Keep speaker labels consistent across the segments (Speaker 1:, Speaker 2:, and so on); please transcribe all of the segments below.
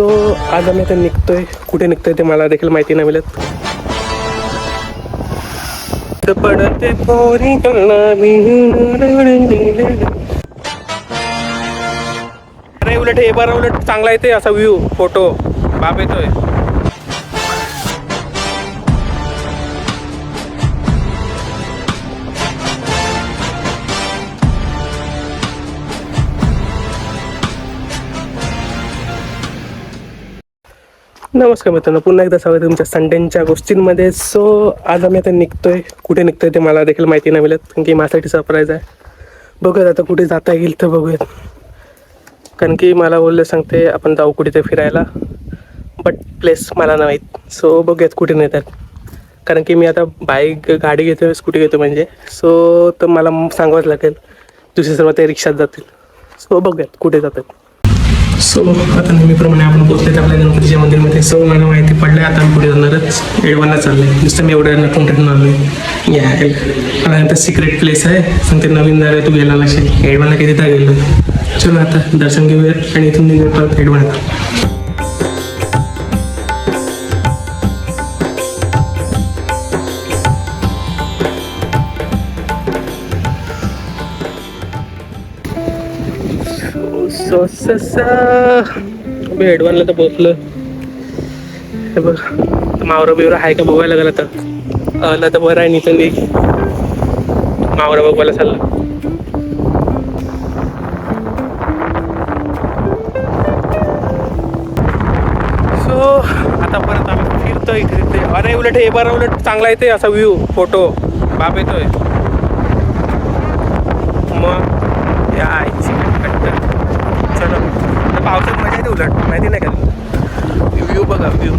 Speaker 1: So आज आम्ही आता निघतोय. कुठे निघतोय ते मला देखील माहिती नाही मिळत. पडते पोरी अरे उलट हे बरं उलट चांगला येते असा व्ह्यू फोटो बाप येतोय नमस्कार मित्रांनो पुन्हा एकदा स्वागत तुमच्या संडेच्या गोष्टींमध्ये. सो आज आम्ही आता निघतोय. कुठे निघतोय ते मला देखील माहिती नाही मिळत कारण की माझ्यासाठी सरप्राईज आहे. बघूयात आता कुठे जाता येईल तर बघूयात. कारण की मला बोलले सांगते आपण जाऊ कुठे ते फिरायला. बट प्लेस मला नाही माहीत. सो बघूयात कुठे नेतात कारण की मी आता बाईक गाडी घेतो स्कूटी घेतो म्हणजे. सो तर मला सांगावंच लागेल. दुसरे सर्व ते रिक्षात जातील. सो बघूयात कुठे जातात. सो आता नेहमीप्रमाणे आपण पोहोचले आपल्या गणपतीच्या मंदिरमध्ये. सो मला माहिती पडलं आता पुढे जाणारच. एडवानला चाललंय. नुसतं मी एवढ्या नटून टटून आलो या मला सिक्रेट प्लेस आहे. सांगते नवीन आहे तू गेला नसेल एडवानला किती तर गेलो? चलो आता दर्शन घेऊयात आणि इथून निघूया परत सो मी तर पोचलो हे बघ मावरा बिवरा आहे का बघायला गेला तर आला तर बरं आहे निघून मावरा बघायला चालला. सो आता परत आम्ही फिरतो इथे तिथे अरे उलट हे बरं उलट चांगला येते असा व्ह्यू फोटो बाप येतोय. मग या आईची कट्टर. चलो आता पावसात मजा येते उलट. माहिती नाही का? व्ह्यू बघा व्ह्यू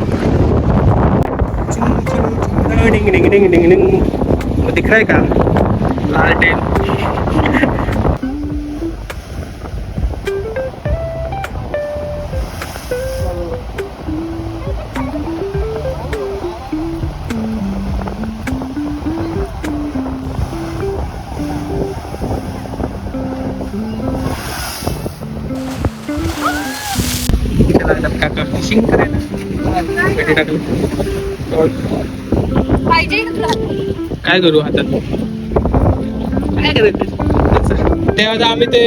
Speaker 1: डिंग डिंग डिंग डिंग डिंग. दिख रहा है का? लाल टेन फिशिंग करायला? कधी टाकलं? काय करू काय करायचं तेव्हा आम्ही ते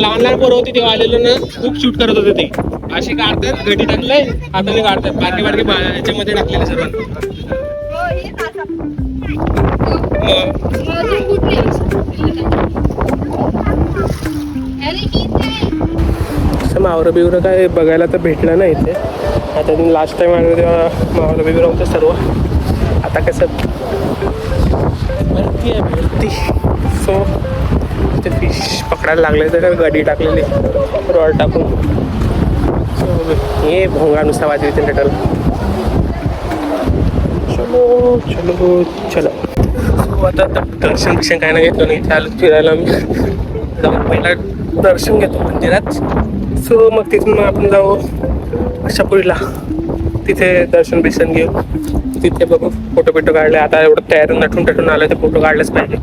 Speaker 1: लहान लहान पोरं होती तेव्हा आलेलो ना खूप शूट करत होते ते. अशी काढतात गडी टाकलंय हाताने काढतात बारके बारके याच्यामध्ये टाकलेले सर्व. मावरं बिवरं काय बघायला तर भेटलं नाही इथे. आता मी लास्ट टाईम आलो तेव्हा मावरं बिवरं होतं सर्व. आता कसं? भरती आहे भरती. सो ते फिश पकडायला लागले तर गाडी टाकलेली. रॉड टाकून. सो हे भोंगानुसार वाजवी ते नटल चलो चलो चलो. आता दर्शन बिर्शन काय नाही घेतो नाही इथे आलो फिरायला मी जाऊन पहिला दर्शन घेतो मंदिरात. सो मग तिथून मग आपण जाऊ अशापुरीला. तिथे दर्शन बिर्शन घेऊ तिथे बघू फोटो बिटो काढले. आता एवढं तयार नटून टटून आलं तर फोटो काढलेच पाहिजे.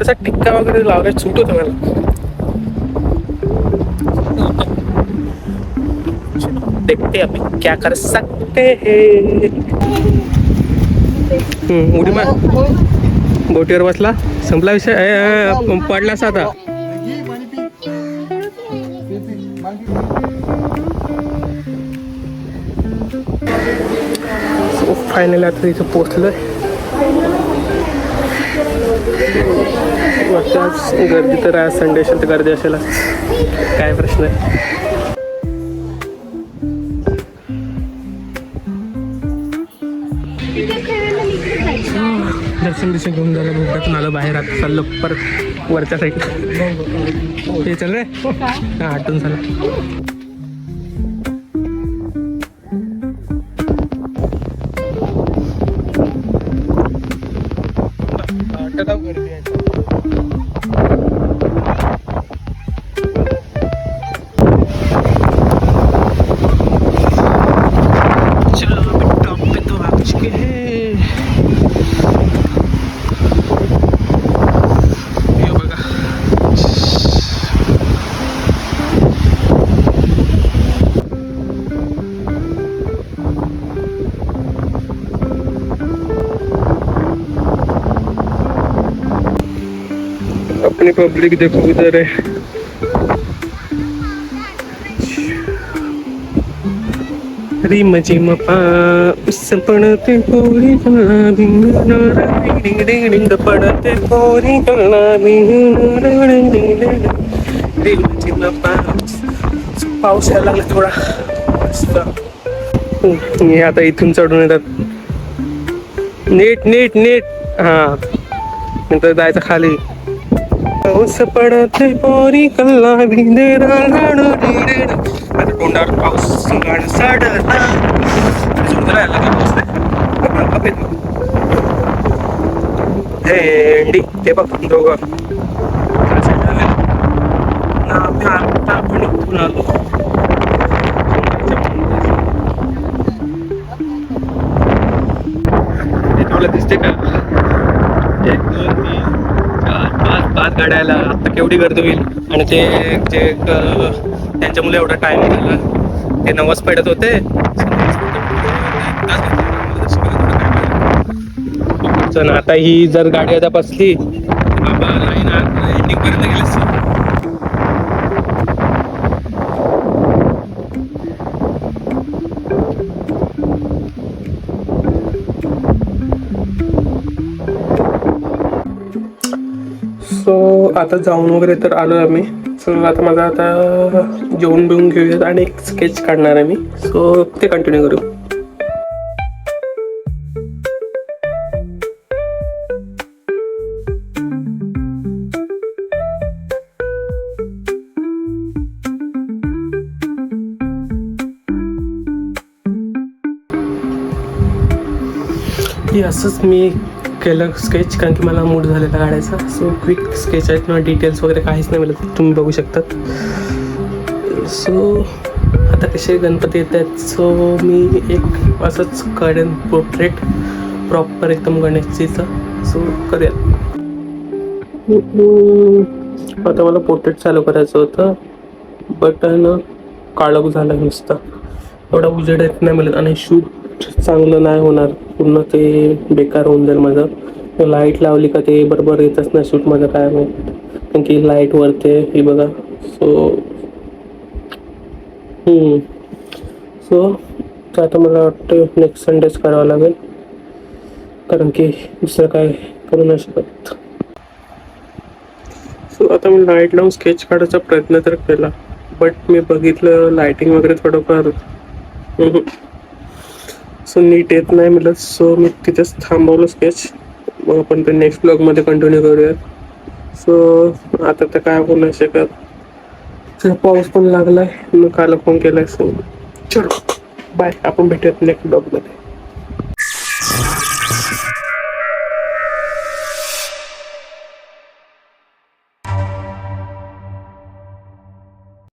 Speaker 1: तसा टिक्का वगैरे लावण्यात सुटू होतं मला. देखते अभी क्या कर सकते हैं. उडी मार. बोटीवर बसला? संपला विषय. पडलास आता. फायनल आता इथं पोचलं वाटतं गर्दी तर आज संडे असेल तर गर्दी असेल काय प्रश्न आहे? दर्शन बिर्शन करून झालं भोगटातून आलं बाहेर. आता चाललं परत वरच्या साईडला हे चल रे. हा आठवून झालं कितनी पब्लिक देखो उधर है. रिम जिम पा उस पडते पोरी गुलाबी डिंग डिंग पडते पोरी गुलाबी रिम झिम पा. पाऊस यायला लागला थोडा. मस्त हे आता इथून चढून येतात. नीट नीट नीट. हा. नंतर जायचं खाली. पाऊस पडते पोरी कल्ला भिंदेरा लाडू डिडेड. आता तोंडावर पाऊस गाणं साडला सुंदर आहे लगे पाऊस नाही. बघ ना, पाच काढायला आता केवढी गर्दी होईल? आणि ते जे त्यांच्या त्यांच्यामुळे एवढा टाइम झाला ते नवस पेडत होते. आता ही जर गाडी आता बसली बाबा लाईन एंडिंग पर्यंत गेली. सो आता जाऊन वगैरे तर आलो आम्ही. सो आता माझा आता जेवण बिवून घेऊयात आणि एक स्केच काढणार आहे मी. सो ते कंटिन्यू करू. असंच मी केलं स्केच कारण की मला मूड झालेला काढायचा. सो क्विक स्केच आहेत ना डिटेल्स वगैरे काहीच नाही मिळत. तुम्ही बघू शकतात. सो आता कसे गणपती येत आहेत? सो मी एक असंच काढेन पोर्ट्रेट प्रॉपर एकदम गणेशजीचं. सो करेल आता मला पोर्ट्रेट चालू करायचं होतं. बट ना काळोख झालं नुसतं. एवढा उजेड येत नाही मिळत. आणि शूट चांगलं नाही होणार. पूर्ण ते बेकार होऊन जाईल माझं. लाइट लावली का ते बरोबर येतच नाही शूट माझं काय माहीत. कारण की लाइट वरते ही बघा. सो सो आता मला वाटतं नेक्स्ट संडेच करावं लागेल. कारण की दुसरं काय करू नाही शकत. सो आता मी लाइट लावून स्केच काढायचा प्रयत्न तर केला. बट मी बघितलं लाईटिंग वगैरे थोडंफार. सो नीट येत नाही म्हटलं. सो मी तिथेच थांबवलं स्केच मग आपण ते नेक्स्ट ब्लॉगमध्ये कंटिन्यू करूयात. सो आता तर काय होऊ नाही शकत. पाऊस पण लागला आहे मग काल फोन केला आहे सो चलो. बाय आपण भेटूयात नेक्स्ट ब्लॉगमध्ये